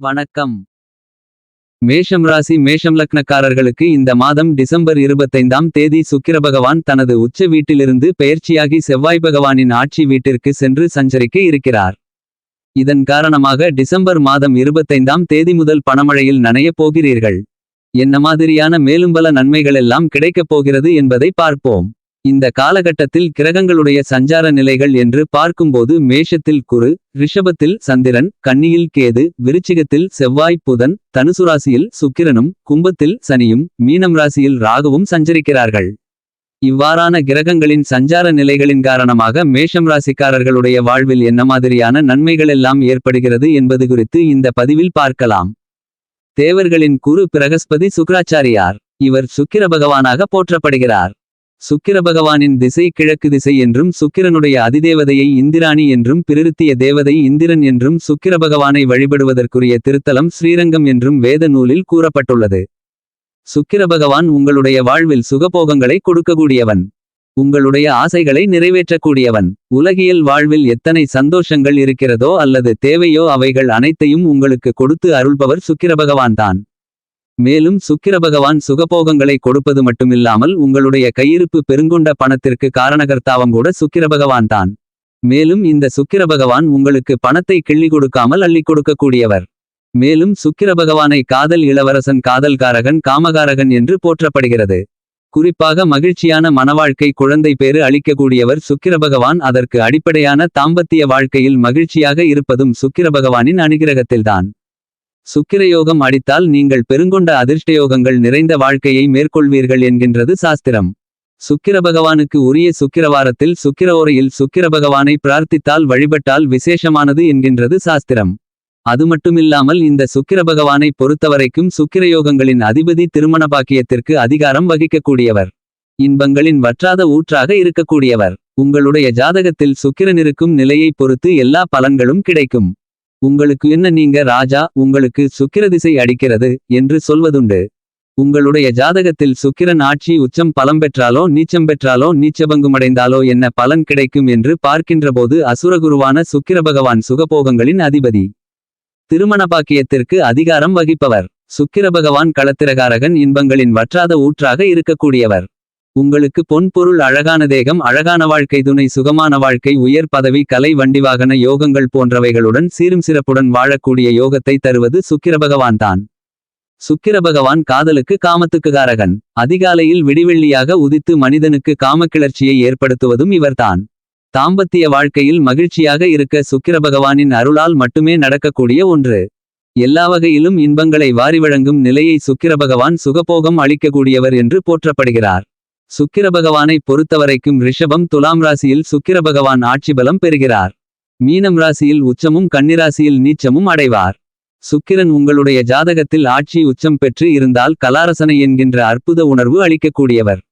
வணக்கம். மேஷம் ராசி மேஷம் லக்னக்காரர்களுக்கு இந்த மாதம் டிசம்பர் இருபத்தைந்தாம் தேதி சுக்கிர பகவான் தனது உச்ச வீட்டிலிருந்து பெயர்ச்சியாகி செவ்வாய் பகவானின் ஆட்சி வீட்டிற்கு சென்று சஞ்சரிக்க இருக்கிறார். இதன் காரணமாக டிசம்பர் மாதம் இருபத்தைந்தாம் தேதி முதல் பணமழையில் நனையப் போகிறீர்கள். என்ன மாதிரியான மேலும் பல நன்மைகளெல்லாம் கிடைக்கப் போகிறது என்பதை பார்ப்போம். இந்த காலகட்டத்தில் கிரகங்களுடைய சஞ்சார நிலைகள் என்று பார்க்கும்போது மேஷத்தில் குரு ரிஷபத்தில் சந்திரன் கன்னியில் கேது விருச்சிகத்தில் செவ்வாய் புதன் தனுசு ராசியில் சுக்கிரனும் கும்பத்தில் சனியும் மீனம் ராசியில் ராகுவும் சஞ்சரிக்கிறார்கள். இவ்வாறான கிரகங்களின் சஞ்சார நிலைகளின் காரணமாக மேஷம் ராசிக்காரர்களுடைய வாழ்வில் என்ன மாதிரியான நன்மைகளெல்லாம் ஏற்படுகிறது என்பது குறித்து இந்த பதிவில் பார்க்கலாம். தேவர்களின் குரு பிரகஸ்பதி சுக்ராச்சாரியார். இவர் சுக்கிர பகவானாக போற்றப்படுகிறார். சுக்கிர பகவானின் திசை கிழக்கு திசை என்றும் சுக்கிரனுடைய அதிதேவதையை இந்திராணி என்றும் பிரிருத்திய தேவதை இந்திரன் என்றும் சுக்கிர பகவானை வழிபடுவதற்குரிய திருத்தலம் ஸ்ரீரங்கம் என்றும் வேத நூலில் கூறப்பட்டுள்ளது. சுக்கிர பகவான் உங்களுடைய வாழ்வில் சுகபோகங்களை கொடுக்கக்கூடியவன். உங்களுடைய ஆசைகளை நிறைவேற்றக்கூடியவன். உலகியல் வாழ்வில் எத்தனை சந்தோஷங்கள் இருக்கிறதோ அல்லது தேவையோ அவைகள் அனைத்தையும் உங்களுக்கு கொடுத்து அருள்பவர் சுக்கிர பகவான்தான் மேலும் சுக்கிர பகவான் சுகபோகங்களை கொடுப்பது மட்டுமில்லாமல் உங்களுடைய கையிருப்பு பெருங்கொண்ட பணத்திற்கு காரணகர்த்தாவம் கூட சுக்கிர பகவான் தான் மேலும் இந்த சுக்கிர பகவான் உங்களுக்கு பணத்தை கிள்ளி கொடுக்காமல் அள்ளி கொடுக்கக்கூடியவர். மேலும் சுக்கிர பகவானை காதல் இளவரசன் காதல்காரகன் காமகாரகன் என்று போற்றப்படுகிறது. குறிப்பாக மகிழ்ச்சியான மனவாழ்க்கை குழந்தை பேறு அளிக்கக்கூடியவர் சுக்கிர பகவான் அதற்கு அடிப்படையான தாம்பத்திய வாழ்க்கையில் மகிழ்ச்சியாக இருப்பதும் சுக்கிர பகவானின் அனுகிரகத்தில்தான். சுக்கிரயோகம் அடித்தால் நீங்கள் பெருங்கொண்ட அதிர்ஷ்டயோகங்கள் நிறைந்த வாழ்க்கையை மேற்கொள்வீர்கள் என்கின்றது சாஸ்திரம். சுக்கிர பகவானுக்கு உரிய சுக்கிரவாரத்தில் சுக்கிர ஓரையில் சுக்கிர பகவானை பிரார்த்தித்தால் வழிபட்டால் விசேஷமானது என்கின்றது சாஸ்திரம். அது மட்டுமில்லாமல் இந்த சுக்கிர பகவானை பொறுத்தவரைக்கும் சுக்கிரயோகங்களின் அதிபதி திருமண பாக்கியத்திற்கு அதிகாரம் வகிக்கக்கூடியவர். இன்பங்களின் வற்றாத ஊற்றாக இருக்கக்கூடியவர். உங்களுடைய ஜாதகத்தில் சுக்கிரன் இருக்கும் நிலையை பொறுத்து எல்லா பலன்களும் கிடைக்கும். உங்களுக்கு என்ன நீங்க ராஜா உங்களுக்கு சுக்கிர திசை அடிக்கிறது என்று சொல்வதுண்டு. உங்களுடைய ஜாதகத்தில் சுக்கிரன் ஆட்சி உச்சம் பலம் பெற்றாலோ நீச்சம் பெற்றாலோ நீச்சபங்குமடைந்தாலோ என்ன பலன் கிடைக்கும் என்று பார்க்கின்றபோது அசுரகுருவான சுக்கிர பகவான் சுகபோகங்களின் அதிபதி. திருமண பாக்கியத்திற்கு அதிகாரம் வகிப்பவர். சுக்கிர பகவான் களத்திரகாரகன் இன்பங்களின் வற்றாத ஊற்றாக இருக்கக்கூடியவர். உங்களுக்கு பொன் பொருள் அழகான தேகம் அழகான வாழ்க்கை துணை சுகமான வாழ்க்கை உயர் பதவி கலை வண்டிவாகன யோகங்கள் போன்றவைகளுடன் சீரும் சிறப்புடன் வாழக்கூடிய யோகத்தை தருவது சுக்கிர பகவான் தான். சுக்கிர பகவான் காதலுக்கு காமத்துக்கு காரகன். அதிகாலையில் விடிவெள்ளியாக உதித்து மனிதனுக்கு காமக்கிளர்ச்சியை ஏற்படுத்துவதும் இவர்தான் தாம்பத்திய வாழ்க்கையில் மகிழ்ச்சியாக இருக்க சுக்கிர பகவானின் அருளால் மட்டுமே நடக்கக்கூடிய ஒன்று. எல்லா வகையிலும் இன்பங்களை வாரி வழங்கும் நிலையை சுக்கிர பகவான் சுகபோகம் அளிக்கக்கூடியவர் என்று போற்றப்படுகிறார். சுக்கிர பகவானை பொறுத்தவரைக்கும் ரிஷபம் துலாம் ராசியில் சுக்கிர பகவான் ஆட்சி பலம் பெறுகிறார். மீனம் ராசியில் உச்சமும் கன்னிராசியில் நீச்சமும் அடைவார். சுக்கிரன் உங்களுடைய ஜாதகத்தில் ஆட்சி உச்சம் பெற்று இருந்தால் கலாரசனை என்கின்ற அற்புத உணர்வு அளிக்கக்கூடியவர்.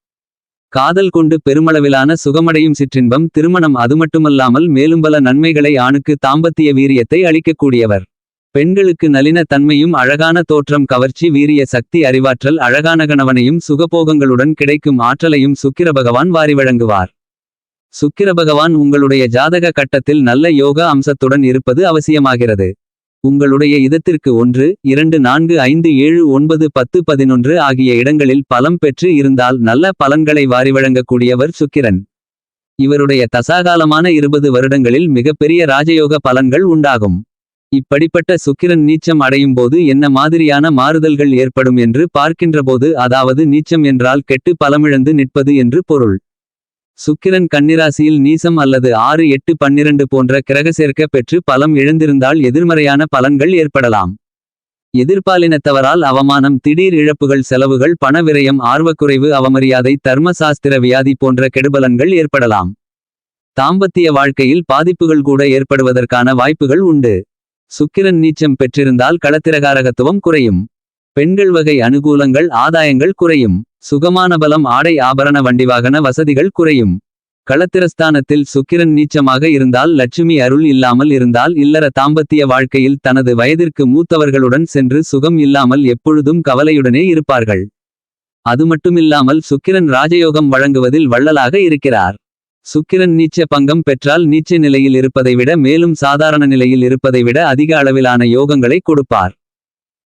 காதல் கொண்டு பெருமளவிலான சுகமடையும் சிற்றின்பம் திருமணம் அதுமட்டுமல்லாமல் மேலும் பல நன்மைகளை ஆணுக்கு தாம்பத்திய வீரியத்தை அளிக்கக்கூடியவர். பெண்களுக்கு நளின தன்மையும் அழகான தோற்றம் கவர்ச்சி வீரிய சக்தி அறிவாற்றல் அழகான கணவனையும் சுகபோகங்களுடன் கிடைக்கும் ஆற்றலையும் சுக்கிர பகவான் வாரி வழங்குவார். சுக்கிர பகவான் உங்களுடைய ஜாதக கட்டத்தில் நல்ல யோக அம்சத்துடன் இருப்பது அவசியமாகிறது. உங்களுடைய இதத்திற்கு ஒன்று இரண்டு நான்கு ஐந்து ஏழு ஒன்பது பத்து பதினொன்று ஆகிய இடங்களில் பலம் பெற்று இருந்தால் நல்ல பலன்களை வாரி வழங்கக்கூடியவர் சுக்கிரன். இவருடைய தசாகாலமான இருபது வருடங்களில் மிகப்பெரிய ராஜயோக பலன்கள் உண்டாகும். இப்படிப்பட்ட சுக்கிரன் நீச்சம் அடையும் போது என்ன மாதிரியான மாறுதல்கள் ஏற்படும் என்று பார்க்கின்றபோது அதாவது நீச்சம் என்றால் கெட்டு பலமிழந்து நிற்பது என்று பொருள். சுக்கிரன் கன்னிராசியில் நீசம் அல்லது ஆறு எட்டு பன்னிரண்டு போன்ற கிரகசேர்க்க பெற்று பலம் இழந்திருந்தால் எதிர்மறையான பலன்கள் ஏற்படலாம். எதிர்பாலினத்தவரால் அவமானம் திடீர் இழப்புகள் செலவுகள் பணவிரயம் ஆர்வக்குறைவு அவமரியாதை தர்மசாஸ்திர வியாதி போன்ற கெடுபலன்கள் ஏற்படலாம். தாம்பத்திய வாழ்க்கையில் பாதிப்புகள் கூட ஏற்படுவதற்கான வாய்ப்புகள் உண்டு. சுக்கிரன் நீச்சம் பெற்றிருந்தால் களத்திரகாரகத்துவம் குறையும். பெண்கள் வகை அனுகூலங்கள் ஆதாயங்கள் குறையும். சுகமான பலம் ஆடை ஆபரண வண்டிவாகன வசதிகள் குறையும். களத்திரஸ்தானத்தில் சுக்கிரன் நீச்சமாக இருந்தால் லட்சுமி அருள் இல்லாமல் இருந்தால் இல்லற தாம்பத்திய வாழ்க்கையில் தனது வயதிற்கு மூத்தவர்களுடன் சென்று சுகம் இல்லாமல் எப்பொழுதும் கவலையுடனே இருப்பார்கள். அது மட்டுமில்லாமல் சுக்கிரன் ராஜயோகம் வழங்குவதில் வள்ளலாக இருக்கிறார். சுக்கிரன் நீச்ச பங்கம் பெற்றால் நீச்ச நிலையில் இருப்பதை விட மேலும் சாதாரண நிலையில் இருப்பதை விட அதிக அளவிலான யோகங்களை கொடுப்பார்.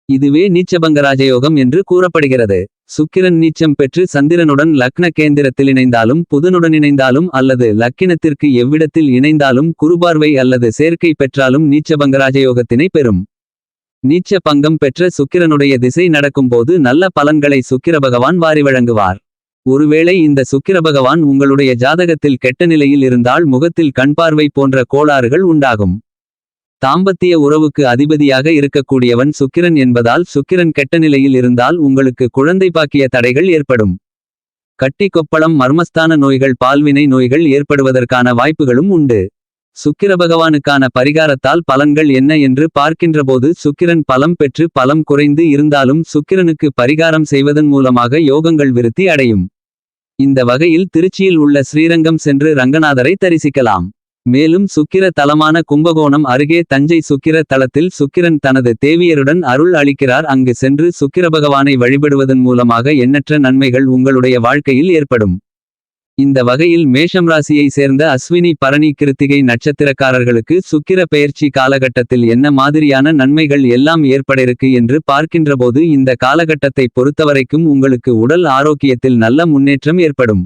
இதுவே நீச்சபங்கராஜ யோகம் என்று கூறப்படுகிறது. சுக்கிரன் நீச்சம் பெற்று சந்திரனுடன் லக்ன கேந்திரத்தில் இணைந்தாலும் புதனுடன் இணைந்தாலும் அல்லது லக்கினத்திற்கு எவ்விடத்தில் இணைந்தாலும் குருபார்வை அல்லது சேர்க்கை பெற்றாலும் நீச்சபங்கராஜ ராஜயோகத்தினை பெறும். நீச்ச பங்கம் பெற்ற சுக்கிரனுடைய திசை நடக்கும்போது நல்ல பலன்களை சுக்கிர பகவான் வாரி வழங்குவார். ஒருவேளை இந்த சுக்கிர பகவான் உங்களுடைய ஜாதகத்தில் கெட்ட நிலையில் இருந்தால் முகத்தில் கண்பார்வை போன்ற கோளாறுகள் உண்டாகும். தாம்பத்திய உறவுக்கு அதிபதியாக இருக்கக்கூடியவன் சுக்கிரன் என்பதால் சுக்கிரன் கெட்ட நிலையில் இருந்தால் உங்களுக்கு குழந்தை பாக்கிய தடைகள் ஏற்படும். கட்டி கொப்பளம் மர்மஸ்தான நோய்கள் பால்வினை நோய்கள் ஏற்படுவதற்கான வாய்ப்புகளும் உண்டு. சுக்கிர பகவானுக்கான பரிகாரத்தால் பலன்கள் என்ன என்று பார்க்கின்றபோது சுக்கிரன் பலம் பெற்று பலம் குறைந்து இருந்தாலும் சுக்கிரனுக்கு பரிகாரம் செய்வதன் மூலமாக யோகங்கள் விருத்தி அடையும். இந்த வகையில் திருச்சியில் உள்ள ஸ்ரீரங்கம் சென்று ரங்கநாதரை தரிசிக்கலாம். மேலும் சுக்கிர தலமான கும்பகோணம் அருகே தஞ்சை சுக்கிர தலத்தில் சுக்கிரன் தனது தேவியருடன் அருள் அளிக்கிறார். அங்கு சென்று சுக்கிர பகவானை வழிபடுவதன் மூலமாக எண்ணற்ற நன்மைகள் உங்களுடைய வாழ்க்கையில் ஏற்படும். இந்த வகையில் மேஷம் ராசியை சேர்ந்த அஸ்வினி பரணி கிருத்திகை நட்சத்திரக்காரர்களுக்கு சுக்கிர பெயர்ச்சி காலகட்டத்தில் என்ன மாதிரியான நன்மைகள் எல்லாம் ஏற்பட இருக்கு என்று பார்க்கின்றபோது இந்த காலகட்டத்தை பொறுத்தவரைக்கும் உங்களுக்கு உடல் ஆரோக்கியத்தில் நல்ல முன்னேற்றம் ஏற்படும்.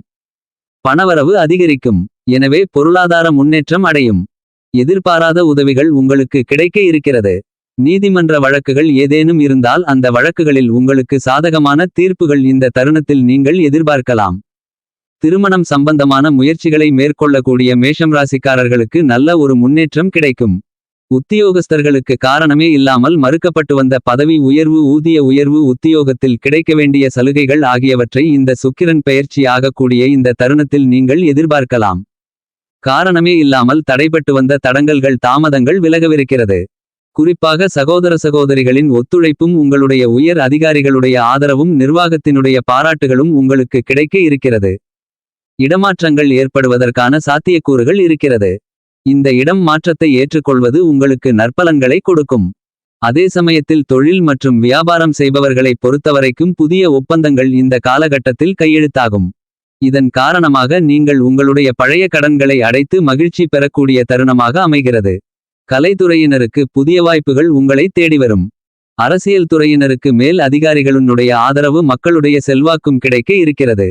பணவரவு அதிகரிக்கும். எனவே பொருளாதார முன்னேற்றம் அடையும். எதிர்பாராத உதவிகள் உங்களுக்கு கிடைக்க இருக்கிறது. நீதிமன்ற வழக்குகள் ஏதேனும் இருந்தால் அந்த வழக்குகளில் உங்களுக்கு சாதகமான தீர்ப்புகள் இந்த தருணத்தில் நீங்கள் எதிர்பார்க்கலாம். திருமணம் சம்பந்தமான முயற்சிகளை மேற்கொள்ளக்கூடிய மேஷம் ராசிக்காரர்களுக்கு நல்ல ஒரு முன்னேற்றம் கிடைக்கும். உத்தியோகஸ்தர்களுக்கு காரணமே இல்லாமல் மறுக்கப்பட்டு வந்த பதவி உயர்வு ஊதிய உயர்வு உத்தியோகத்தில் கிடைக்க வேண்டிய சலுகைகள் ஆகியவற்றை இந்த சுக்கிரன் பெயர்ச்சி ஆகக்கூடிய இந்த தருணத்தில் நீங்கள் எதிர்பார்க்கலாம். காரணமே இல்லாமல் தடைபட்டு வந்த தடங்கல்கள் தாமதங்கள் விலகவிருக்கிறது. குறிப்பாக சகோதர சகோதரிகளின் ஒத்துழைப்பும் உங்களுடைய உயர் அதிகாரிகளுடைய ஆதரவும் நிர்வாகத்தினுடைய பாராட்டுகளும் உங்களுக்கு கிடைக்க இருக்கிறது. இடமாற்றங்கள் ஏற்படுவதற்கான சாத்தியக்கூறுகள் இருக்கிறது. இந்த இடம் மாற்றத்தை ஏற்றுக்கொள்வது உங்களுக்கு நற்பலன்களை கொடுக்கும். அதே சமயத்தில் தொழில் மற்றும் வியாபாரம் செய்பவர்களை பொறுத்தவரைக்கும் புதிய ஒப்பந்தங்கள் இந்த காலகட்டத்தில் கையெழுத்தாகும். இதன் காரணமாக நீங்கள் உங்களுடைய பழைய கடன்களை அடைத்து மகிழ்ச்சி பெறக்கூடிய தருணமாக அமைகிறது. கலைத்துறையினருக்கு புதிய வாய்ப்புகள் உங்களை தேடிவரும் அரசியல் துறையினருக்கு மேல் அதிகாரிகளுடைய ஆதரவு மக்களுடைய செல்வாக்கும் கிடைக்க இருக்கிறது.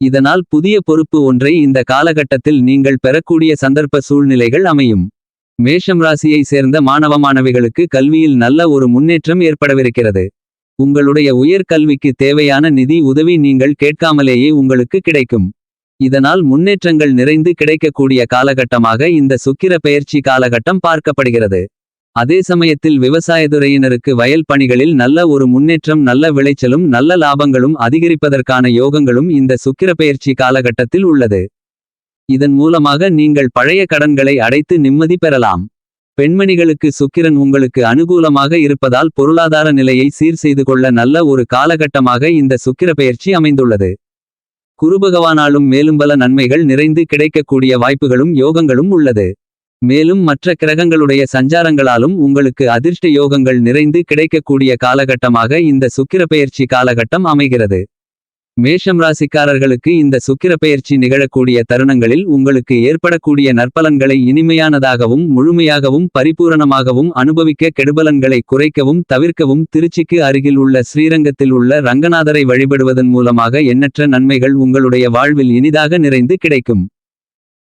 இதனால் புதிய பொறுப்பு ஒன்றை இந்த காலகட்டத்தில் நீங்கள் பெறக்கூடிய சந்தர்ப்ப சூழ்நிலைகள் அமையும். மேஷம் ராசியை சேர்ந்த மாணவ மாணவிகளுக்கு கல்வியில் நல்ல ஒரு முன்னேற்றம் ஏற்படவிருக்கிறது. உங்களுடைய உயர் கல்விக்கு தேவையான நிதி உதவி நீங்கள் கேட்காமலேயே உங்களுக்கு கிடைக்கும். இதனால் முன்னேற்றங்கள் நிறைந்து கிடைக்கக்கூடிய காலகட்டமாக இந்த சுக்கிர பெயர்ச்சி காலகட்டம் பார்க்கப்படுகிறது. அதே சமயத்தில் விவசாயத்துறையினருக்கு வயல் பணிகளில் நல்ல ஒரு முன்னேற்றம் நல்ல விளைச்சலும் நல்ல லாபங்களும் அதிகரிப்பதற்கான யோகங்களும் இந்த சுக்கிரப்பெயர்ச்சி காலகட்டத்தில் உள்ளது. இதன் மூலமாக நீங்கள் பழைய கடன்களை அடைத்து நிம்மதி பெறலாம். பெண்மணிகளுக்கு சுக்கிரன் உங்களுக்கு அனுகூலமாக இருப்பதால் பொருளாதார நிலையை சீர் செய்து கொள்ள நல்ல ஒரு காலகட்டமாக இந்த சுக்கிரப்பெயர்ச்சி அமைந்துள்ளது. குருபகவானாலும் மேலும் பல நன்மைகள் நிறைந்து கிடைக்கக்கூடிய வாய்ப்புகளும் யோகங்களும் உள்ளது. மேலும் மற்ற கிரகங்களுடைய சஞ்சாரங்களாலும் உங்களுக்கு அதிர்ஷ்ட யோகங்கள் நிறைந்து கிடைக்கக்கூடிய காலகட்டமாக இந்த சுக்கிரப்பெயர்ச்சி காலகட்டம் அமைகிறது. மேஷம் ராசிக்காரர்களுக்கு இந்த சுக்கிரப்பெயர்ச்சி நிகழக்கூடிய தருணங்களில் உங்களுக்கு ஏற்படக்கூடிய நற்பலன்களை இனிமையானதாகவும் முழுமையாகவும் பரிபூரணமாகவும் அனுபவிக்க கெடுபலன்களை குறைக்கவும் தவிர்க்கவும் திருச்சிக்கு அருகில் உள்ள ஸ்ரீரங்கத்தில் உள்ள ரங்கநாதரை வழிபடுவதன் மூலமாக எண்ணற்ற நன்மைகள் உங்களுடைய வாழ்வில் இனிதாக நிறைந்து கிடைக்கும்.